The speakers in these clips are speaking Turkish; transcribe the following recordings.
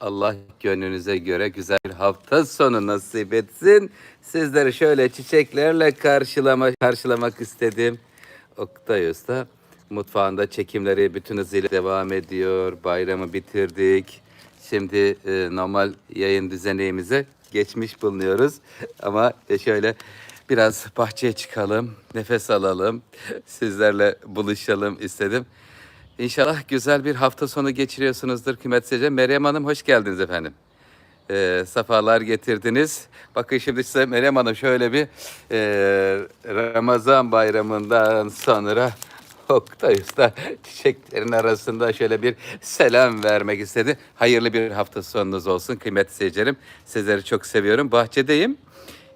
Allah gönlünüze göre güzel hafta sonu nasip etsin. Sizleri şöyle çiçeklerle karşılama, karşılamak istedim. Oktay Usta mutfağında çekimleri bütün hızıyla devam ediyor. Bayramı bitirdik. Şimdi e, normal yayın düzenimize geçmiş bulunuyoruz. Ama e, şöyle biraz bahçeye çıkalım, nefes alalım, sizlerle buluşalım istedim. İnşallah güzel bir hafta sonu geçiriyorsunuzdur kıymetli seyirciler. Meryem Hanım hoş geldiniz efendim. Ee, safalar getirdiniz. Bakın şimdi size Meryem Hanım şöyle bir e, Ramazan bayramından sonra Oktay Usta çiçeklerin arasında şöyle bir selam vermek istedi. Hayırlı bir hafta sonunuz olsun kıymetli seyircilerim. Sizleri çok seviyorum. Bahçedeyim.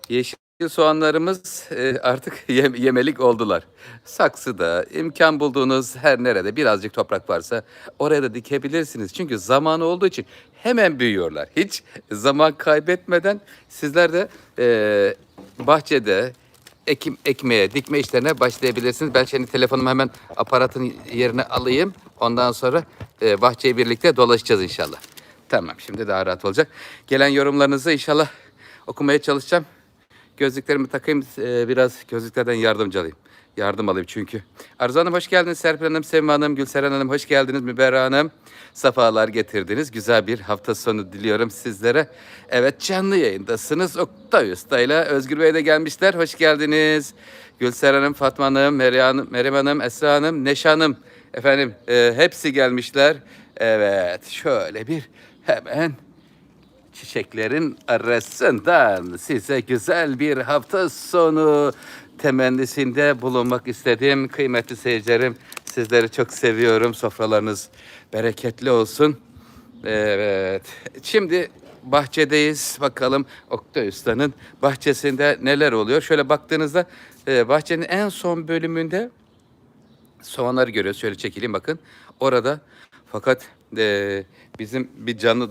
Yeşil soğanlarımız e, artık yem- yemelik oldular. Saksıda imkan bulduğunuz her nerede birazcık toprak varsa oraya da dikebilirsiniz. Çünkü zamanı olduğu için hemen büyüyorlar. Hiç zaman kaybetmeden sizler de e, bahçede ekim ekmeye, dikme işlerine başlayabilirsiniz. Ben şimdi telefonumu hemen aparatın yerine alayım. Ondan sonra e, bahçeyi birlikte dolaşacağız inşallah. Tamam şimdi daha rahat olacak. Gelen yorumlarınızı inşallah okumaya çalışacağım. Gözlüklerimi takayım e, biraz gözlüklerden yardımcı alayım. Yardım alayım çünkü. Arzu Hanım hoş geldiniz. Serpil Hanım, Sevma Hanım, Gülseren Hanım hoş geldiniz. Müberra Hanım safalar getirdiniz. Güzel bir hafta sonu diliyorum sizlere. Evet canlı yayındasınız. Oktay Usta ile Özgür Bey de gelmişler. Hoş geldiniz. Gülseren Hanım, Fatma Hanım, Meryem Hanım, Meryem Hanım, Esra Hanım, Neşe Hanım. Efendim e, hepsi gelmişler. Evet şöyle bir hemen çiçeklerin arasından size güzel bir hafta sonu temennisinde bulunmak istedim. Kıymetli seyircilerim sizleri çok seviyorum. Sofralarınız bereketli olsun. Evet. Şimdi bahçedeyiz. Bakalım Oktay Usta'nın bahçesinde neler oluyor? Şöyle baktığınızda e, bahçenin en son bölümünde soğanları görüyoruz. Şöyle çekileyim bakın. Orada fakat e, bizim bir canlı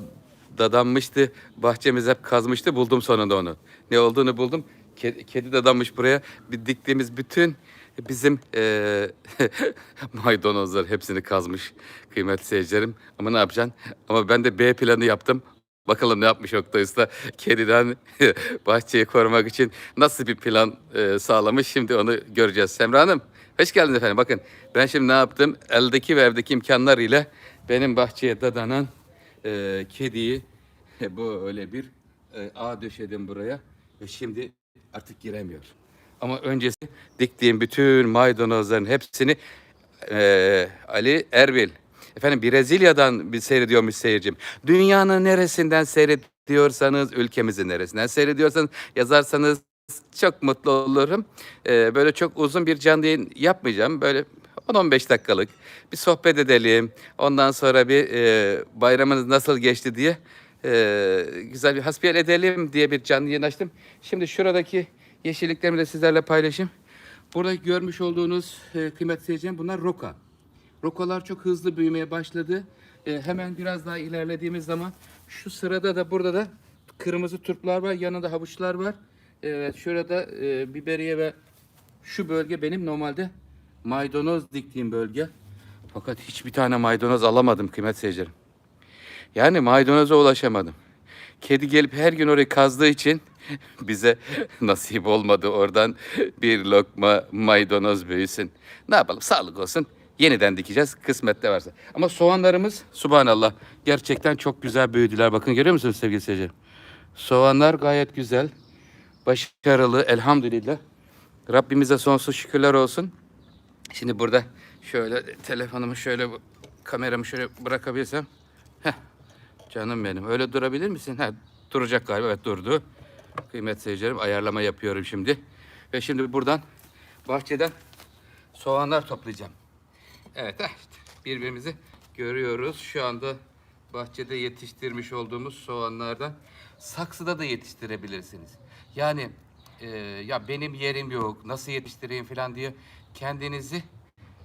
dadanmıştı. Bahçemiz hep kazmıştı. Buldum sonunda onu. Ne olduğunu buldum. Kedi, kedi dadanmış buraya. Bir diktiğimiz bütün bizim e, maydanozlar hepsini kazmış kıymetli seyircilerim. Ama ne yapacaksın? Ama ben de B planı yaptım. Bakalım ne yapmış Oktay Usta. Kediden bahçeyi korumak için nasıl bir plan e, sağlamış şimdi onu göreceğiz. Semra Hanım hoş geldiniz efendim. Bakın ben şimdi ne yaptım? Eldeki ve evdeki imkanlar ile benim bahçeye dadanan e, kediyi e, böyle bir e, ağ döşedim buraya. Ve şimdi artık giremiyor. Ama öncesi diktiğim bütün maydanozların hepsini e, Ali Erbil Efendim Brezilya'dan bir seyrediyormuş seyircim. Dünyanın neresinden seyrediyorsanız, ülkemizin neresinden seyrediyorsanız yazarsanız çok mutlu olurum. Ee, böyle çok uzun bir canlı yayın yapmayacağım. Böyle 10-15 dakikalık bir sohbet edelim. Ondan sonra bir e, bayramınız nasıl geçti diye e, güzel bir hasbihal edelim diye bir canlı yayın açtım. Şimdi şuradaki yeşilliklerimi de sizlerle paylaşayım. Burada görmüş olduğunuz e, kıymetli seyircilerim bunlar roka. Rokalar çok hızlı büyümeye başladı. E, hemen biraz daha ilerlediğimiz zaman şu sırada da burada da kırmızı turplar var. Yanında havuçlar var. Evet şurada e, biberiye ve şu bölge benim normalde maydanoz diktiğim bölge. Fakat hiçbir tane maydanoz alamadım kıymet seyircilerim. Yani maydanoza ulaşamadım. Kedi gelip her gün orayı kazdığı için bize nasip olmadı oradan bir lokma maydanoz büyüsün. Ne yapalım sağlık olsun. Yeniden dikeceğiz kısmette varsa. Ama soğanlarımız subhanallah gerçekten çok güzel büyüdüler. Bakın görüyor musunuz sevgili seyircilerim? Soğanlar gayet güzel. Başarılı elhamdülillah. Rabbimize sonsuz şükürler olsun. Şimdi burada şöyle telefonumu şöyle kameramı şöyle bırakabilirsem. Heh, canım benim. Öyle durabilir misin? Ha, duracak galiba. Evet durdu. Kıymet seyircilerim ayarlama yapıyorum şimdi. Ve şimdi buradan bahçeden soğanlar toplayacağım. Evet işte birbirimizi görüyoruz. Şu anda bahçede yetiştirmiş olduğumuz soğanlardan saksıda da yetiştirebilirsiniz. Yani e, ya benim yerim yok nasıl yetiştireyim falan diye kendinizi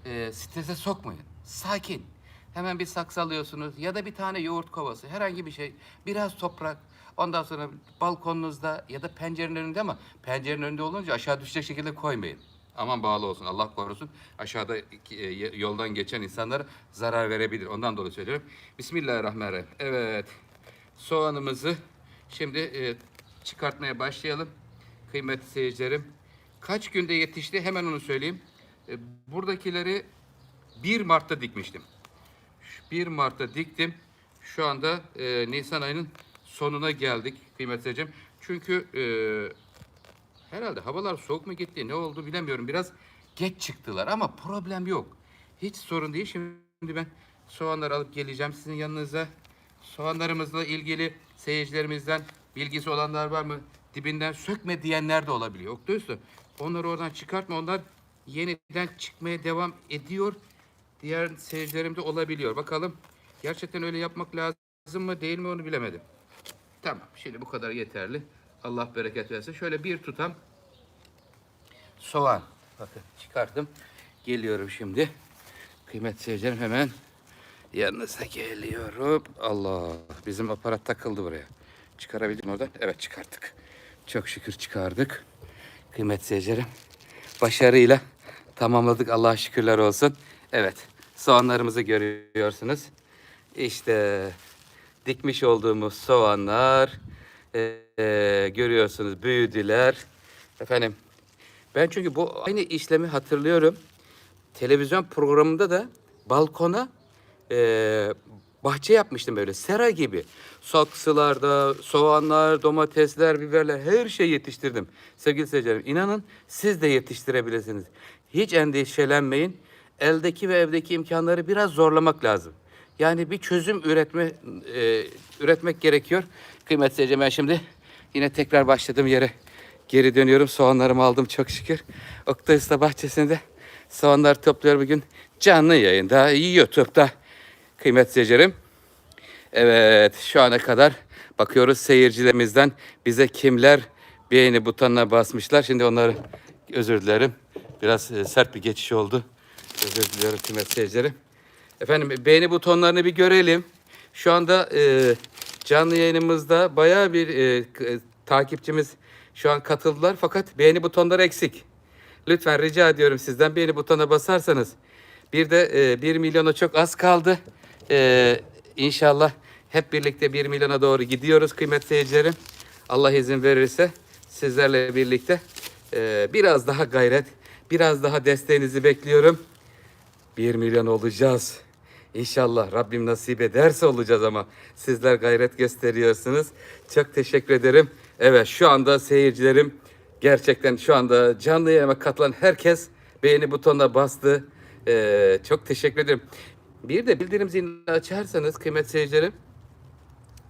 e, strese sokmayın. Sakin. Hemen bir saksı alıyorsunuz ya da bir tane yoğurt kovası herhangi bir şey biraz toprak ondan sonra balkonunuzda ya da pencerenin önünde ama pencerenin önünde olunca aşağı düşecek şekilde koymayın. Aman bağlı olsun. Allah korusun. Aşağıda e, yoldan geçen insanlara zarar verebilir. Ondan dolayı söylüyorum. Bismillahirrahmanirrahim. Evet. Soğanımızı şimdi e, çıkartmaya başlayalım. Kıymetli seyircilerim. Kaç günde yetişti? Hemen onu söyleyeyim. E, buradakileri 1 Mart'ta dikmiştim. 1 Mart'ta diktim. Şu anda e, Nisan ayının sonuna geldik kıymetli seyircilerim. Çünkü e, herhalde havalar soğuk mu gitti ne oldu bilemiyorum. Biraz geç çıktılar ama problem yok. Hiç sorun değil. Şimdi ben soğanları alıp geleceğim sizin yanınıza. Soğanlarımızla ilgili seyircilerimizden bilgisi olanlar var mı? Dibinden sökme diyenler de olabiliyor. Usta, onları oradan çıkartma. Onlar yeniden çıkmaya devam ediyor. Diğer seyircilerim de olabiliyor. Bakalım gerçekten öyle yapmak lazım mı değil mi onu bilemedim. Tamam şimdi bu kadar yeterli. Allah bereket versin. Şöyle bir tutam soğan. Bakın çıkardım. Geliyorum şimdi. Kıymetli seyircilerim hemen yanınıza geliyorum. Allah bizim aparat takıldı buraya. Çıkarabildim oradan. Evet çıkarttık. Çok şükür çıkardık. Kıymetli seyircilerim başarıyla tamamladık. Allah'a şükürler olsun. Evet soğanlarımızı görüyorsunuz. İşte dikmiş olduğumuz soğanlar e, e, görüyorsunuz büyüdüler. Efendim ben çünkü bu aynı işlemi hatırlıyorum. Televizyon programında da balkona e, bahçe yapmıştım böyle sera gibi. Saksılarda soğanlar, domatesler, biberler her şey yetiştirdim. Sevgili seyircilerim inanın siz de yetiştirebilirsiniz. Hiç endişelenmeyin. Eldeki ve evdeki imkanları biraz zorlamak lazım. Yani bir çözüm üretme e, üretmek gerekiyor. Kıymetli seyircilerim ben şimdi yine tekrar başladığım yere geri dönüyorum. Soğanlarımı aldım çok şükür. Oktay Usta bahçesinde soğanlar topluyor bugün. Canlı yayında YouTube'da kıymetli seyircilerim. Evet şu ana kadar bakıyoruz seyircilerimizden bize kimler beğeni butonuna basmışlar. Şimdi onları özür dilerim. Biraz e, sert bir geçiş oldu. Özür diliyorum kıymetli seyircilerim. Efendim beğeni butonlarını bir görelim. Şu anda e, canlı yayınımızda bayağı bir e, e, takipçimiz şu an katıldılar fakat beğeni butonları eksik. Lütfen rica ediyorum sizden beğeni butonuna basarsanız. Bir de e, 1 milyona çok az kaldı. E, inşallah hep birlikte 1 milyona doğru gidiyoruz kıymetli seyircilerim. Allah izin verirse sizlerle birlikte e, biraz daha gayret, biraz daha desteğinizi bekliyorum. 1 milyon olacağız. İnşallah Rabbim nasip ederse olacağız ama sizler gayret gösteriyorsunuz. Çok teşekkür ederim. Evet şu anda seyircilerim gerçekten şu anda canlı yayına katılan herkes beğeni butonuna bastı. Ee, çok teşekkür ederim. Bir de bildirim zilini açarsanız kıymetli seyircilerim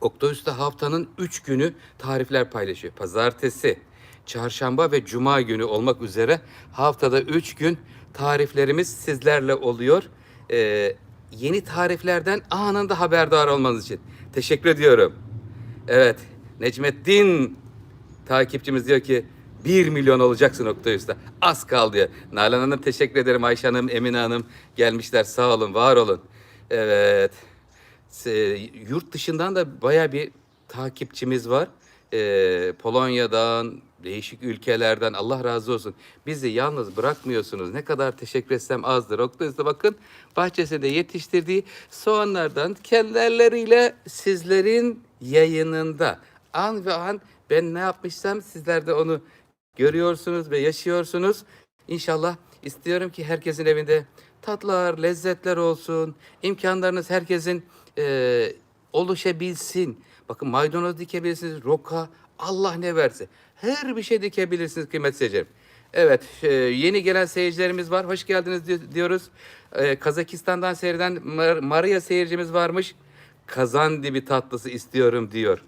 Oktoyus'ta haftanın 3 günü tarifler paylaşıyor. Pazartesi, çarşamba ve cuma günü olmak üzere haftada 3 gün tariflerimiz sizlerle oluyor. Ee, yeni tariflerden anında haberdar olmanız için teşekkür ediyorum. Evet, Necmettin takipçimiz diyor ki 1 milyon olacaksın Oktayüs'te. Az kaldı diyor. Nalan Hanım teşekkür ederim. Ayşe Hanım, Emine Hanım gelmişler. Sağ olun, var olun. Evet. Yurt dışından da baya bir takipçimiz var. Ee, Polonya'dan, değişik ülkelerden Allah razı olsun. Bizi yalnız bırakmıyorsunuz. Ne kadar teşekkür etsem azdır. Oktayüs'te bakın bahçesinde yetiştirdiği soğanlardan kendileriyle sizlerin yayınında an ve an ben ne yapmışsam sizler de onu görüyorsunuz ve yaşıyorsunuz. İnşallah istiyorum ki herkesin evinde tatlar, lezzetler olsun. İmkanlarınız herkesin e, oluşabilsin. Bakın maydanoz dikebilirsiniz, roka, Allah ne verse. Her bir şey dikebilirsiniz kıymetli seyircilerim. Evet, e, yeni gelen seyircilerimiz var. Hoş geldiniz di- diyoruz. E, Kazakistan'dan seyreden Mar- Maria seyircimiz varmış. Kazan dibi tatlısı istiyorum diyor.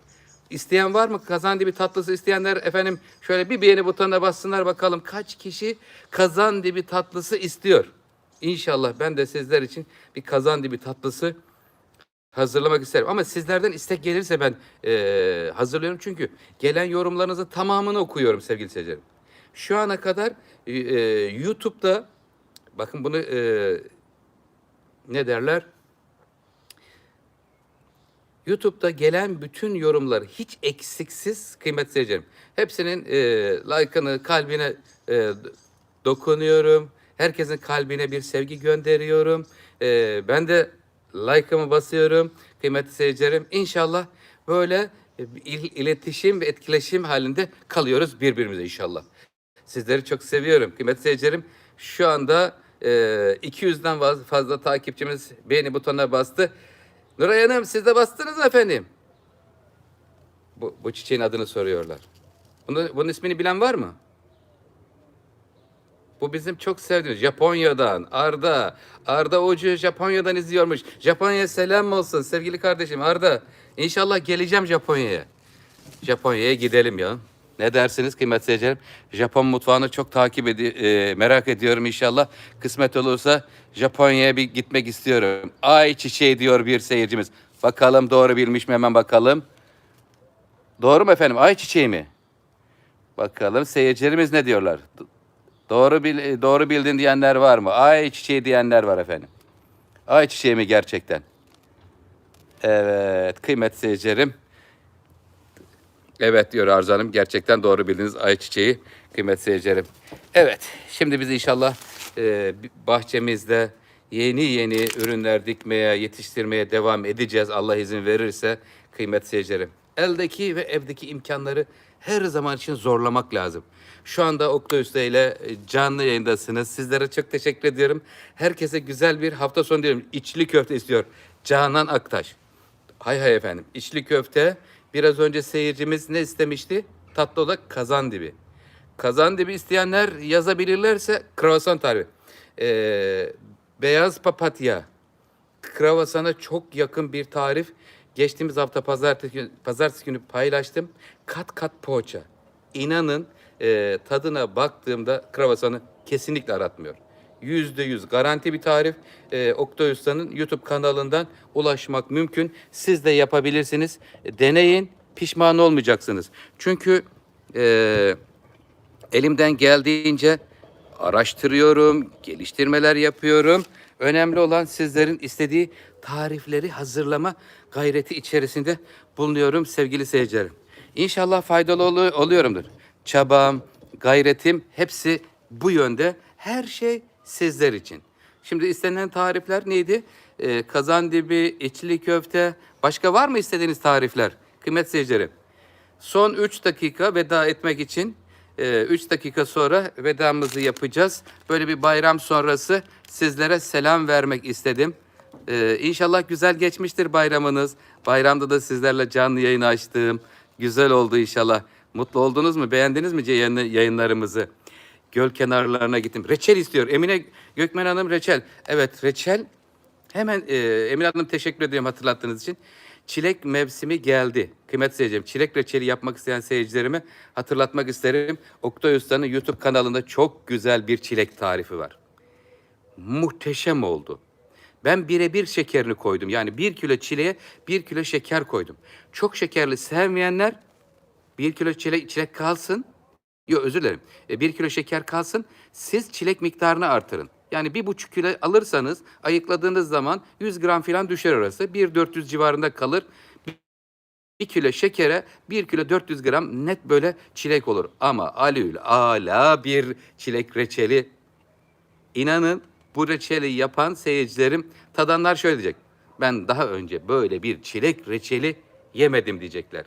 İsteyen var mı? Kazan dibi tatlısı isteyenler efendim şöyle bir beğeni butonuna bassınlar bakalım kaç kişi kazan dibi tatlısı istiyor. İnşallah ben de sizler için bir kazan dibi tatlısı hazırlamak isterim. Ama sizlerden istek gelirse ben eee, hazırlıyorum. Çünkü gelen yorumlarınızın tamamını okuyorum sevgili seyircilerim. Şu ana kadar eee, YouTube'da bakın bunu eee, ne derler? YouTube'da gelen bütün yorumları hiç eksiksiz kıymetli seyircilerim. Hepsinin e, like'ını, kalbine e, dokunuyorum. Herkesin kalbine bir sevgi gönderiyorum. Ee, ben de like'ımı basıyorum. Kıymetli seyircilerim inşallah böyle e, il- iletişim ve etkileşim halinde kalıyoruz birbirimize inşallah. Sizleri çok seviyorum kıymetli seyircilerim. Şu anda e, 200'den faz- fazla takipçimiz beğeni butonuna bastı. Nuray Hanım siz de bastınız efendim? Bu, bu çiçeğin adını soruyorlar. Bunu, bunun ismini bilen var mı? Bu bizim çok sevdiğimiz Japonya'dan Arda. Arda Ucu Japonya'dan izliyormuş. Japonya'ya selam olsun sevgili kardeşim Arda. İnşallah geleceğim Japonya'ya. Japonya'ya gidelim ya. Ne dersiniz kıymetli seyircilerim? Japon mutfağını çok takip edi merak ediyorum inşallah. Kısmet olursa Japonya'ya bir gitmek istiyorum. Ay çiçeği diyor bir seyircimiz. Bakalım doğru bilmiş mi hemen bakalım. Doğru mu efendim? Ay çiçeği mi? Bakalım seyircilerimiz ne diyorlar? Doğru bil doğru bildin diyenler var mı? Ay çiçeği diyenler var efendim. Ay çiçeği mi gerçekten? Evet, kıymetli seyircilerim. Evet diyor Arzu Hanım. Gerçekten doğru bildiniz ayçiçeği kıymetli seyircilerim. Evet şimdi biz inşallah e, bahçemizde yeni yeni ürünler dikmeye, yetiştirmeye devam edeceğiz Allah izin verirse kıymetli seyircilerim. Eldeki ve evdeki imkanları her zaman için zorlamak lazım. Şu anda Oktay Usta ile e, canlı yayındasınız. Sizlere çok teşekkür ediyorum. Herkese güzel bir hafta sonu diyorum. İçli köfte istiyor. Canan Aktaş. Hay hay efendim. İçli köfte. Biraz önce seyircimiz ne istemişti? Tatlı olarak kazan dibi. Kazan dibi isteyenler yazabilirlerse kruvasan tarifi. Ee, beyaz papatya. Kravasana çok yakın bir tarif. Geçtiğimiz hafta pazartesi, günü- pazartesi günü paylaştım. Kat kat poğaça. İnanın e, tadına baktığımda kravasanı kesinlikle aratmıyor. Yüzde yüz garanti bir tarif. E, Oktay Usta'nın YouTube kanalından ulaşmak mümkün. Siz de yapabilirsiniz. E, deneyin, pişman olmayacaksınız. Çünkü e, elimden geldiğince araştırıyorum, geliştirmeler yapıyorum. Önemli olan sizlerin istediği tarifleri hazırlama gayreti içerisinde bulunuyorum sevgili seyircilerim. İnşallah faydalı olu- oluyorumdur. Çabam, gayretim hepsi bu yönde. Her şey sizler için. Şimdi istenilen tarifler neydi? Ee, kazan dibi, içli köfte. Başka var mı istediğiniz tarifler? Kıymetli seyircilerim. Son 3 dakika veda etmek için 3 dakika sonra vedamızı yapacağız. Böyle bir bayram sonrası sizlere selam vermek istedim. Ee, inşallah güzel geçmiştir bayramınız. Bayramda da sizlerle canlı yayın açtım. Güzel oldu inşallah. Mutlu oldunuz mu? Beğendiniz mi yayın- yayınlarımızı? Göl kenarlarına gittim. Reçel istiyor. Emine Gökmen Hanım reçel. Evet reçel Hemen e, Emine Hanım teşekkür ediyorum hatırlattığınız için. Çilek mevsimi geldi. Kıymetli seyircilerim, çilek reçeli yapmak isteyen seyircilerime hatırlatmak isterim. Oktay Usta'nın YouTube kanalında çok güzel bir çilek tarifi var. Muhteşem oldu. Ben birebir şekerini koydum. Yani bir kilo çileğe bir kilo şeker koydum. Çok şekerli sevmeyenler bir kilo çilek, çilek kalsın. Yok özür dilerim. E, bir kilo şeker kalsın. Siz çilek miktarını artırın. Yani bir buçuk kilo alırsanız ayıkladığınız zaman 100 gram falan düşer orası. 1.400 civarında kalır. Bir kilo şekere bir kilo 400 gram net böyle çilek olur. Ama alül ala bir çilek reçeli İnanın bu reçeli yapan seyircilerim tadanlar şöyle diyecek. Ben daha önce böyle bir çilek reçeli yemedim diyecekler.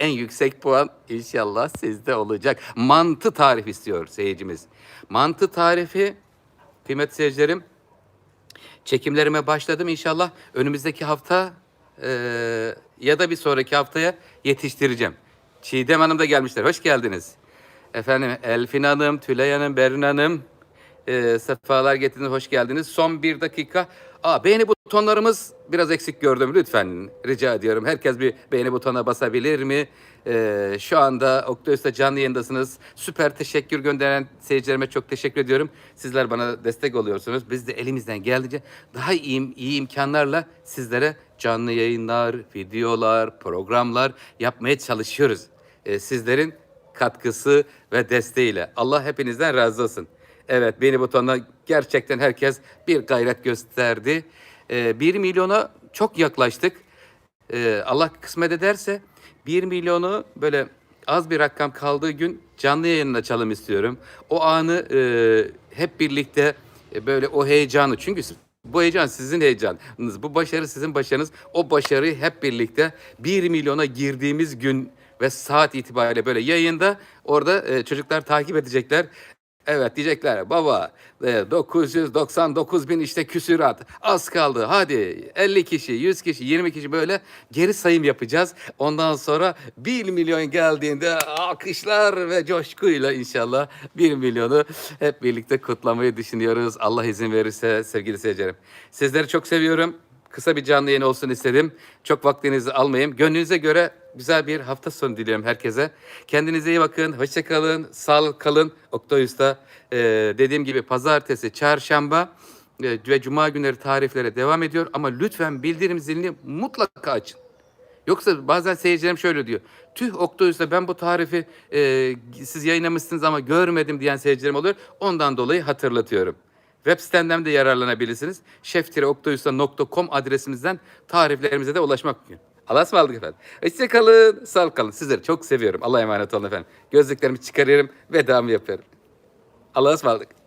En yüksek puan inşallah sizde olacak. Mantı tarif istiyor seyircimiz. Mantı tarifi kıymetli seyircilerim çekimlerime başladım inşallah önümüzdeki hafta eee, ya da bir sonraki haftaya yetiştireceğim. Çiğdem Hanım da gelmişler. Hoş geldiniz. Efendim Elfin Hanım, Tülay Hanım, Berin Hanım eee sefalar getirdiniz. Hoş geldiniz. Son bir dakika. Aa, beğeni butonlarımız biraz eksik gördüm. Lütfen rica ediyorum. Herkes bir beğeni butonuna basabilir mi? Eee, şu anda Oktay Usta canlı yayındasınız. Süper teşekkür gönderen seyircilerime çok teşekkür ediyorum. Sizler bana destek oluyorsunuz. Biz de elimizden geldiğince daha iyi, iyi imkanlarla sizlere canlı yayınlar, videolar, programlar yapmaya çalışıyoruz. Eee, sizlerin katkısı ve desteğiyle. Allah hepinizden razı olsun. Evet beni butonuna gerçekten herkes bir gayret gösterdi. Ee, 1 milyona çok yaklaştık. Ee, Allah kısmet ederse 1 milyonu böyle az bir rakam kaldığı gün canlı yayın açalım istiyorum. O anı e, hep birlikte e, böyle o heyecanı çünkü bu heyecan sizin heyecanınız. Bu başarı sizin başarınız. O başarıyı hep birlikte 1 milyona girdiğimiz gün ve saat itibariyle böyle yayında orada e, çocuklar takip edecekler. Evet diyecekler baba e, 999 bin işte küsürat az kaldı hadi 50 kişi 100 kişi 20 kişi böyle geri sayım yapacağız. Ondan sonra 1 milyon geldiğinde alkışlar ve coşkuyla inşallah 1 milyonu hep birlikte kutlamayı düşünüyoruz. Allah izin verirse sevgili seyircilerim. Sizleri çok seviyorum. Kısa bir canlı yayın olsun istedim. Çok vaktinizi almayayım. Gönlünüze göre güzel bir hafta sonu diliyorum herkese. Kendinize iyi bakın. Hoşça kalın. Sağlıklı kalın. Oktay Usta e, dediğim gibi pazartesi, çarşamba e, ve cuma günleri tariflere devam ediyor. Ama lütfen bildirim zilini mutlaka açın. Yoksa bazen seyircilerim şöyle diyor. Tüh Oktay Usta ben bu tarifi e, siz yayınlamışsınız ama görmedim diyen seyircilerim oluyor. Ondan dolayı hatırlatıyorum. Web sitemden de yararlanabilirsiniz. şef-oktayusta.com adresimizden tariflerimize de ulaşmak mümkün. Allah'a ısmarladık efendim. Hoşçakalın, sağlıklı kalın. Sizleri çok seviyorum. Allah'a emanet olun efendim. Gözlüklerimi çıkarıyorum, vedamı yapıyorum. Allah'a ısmarladık.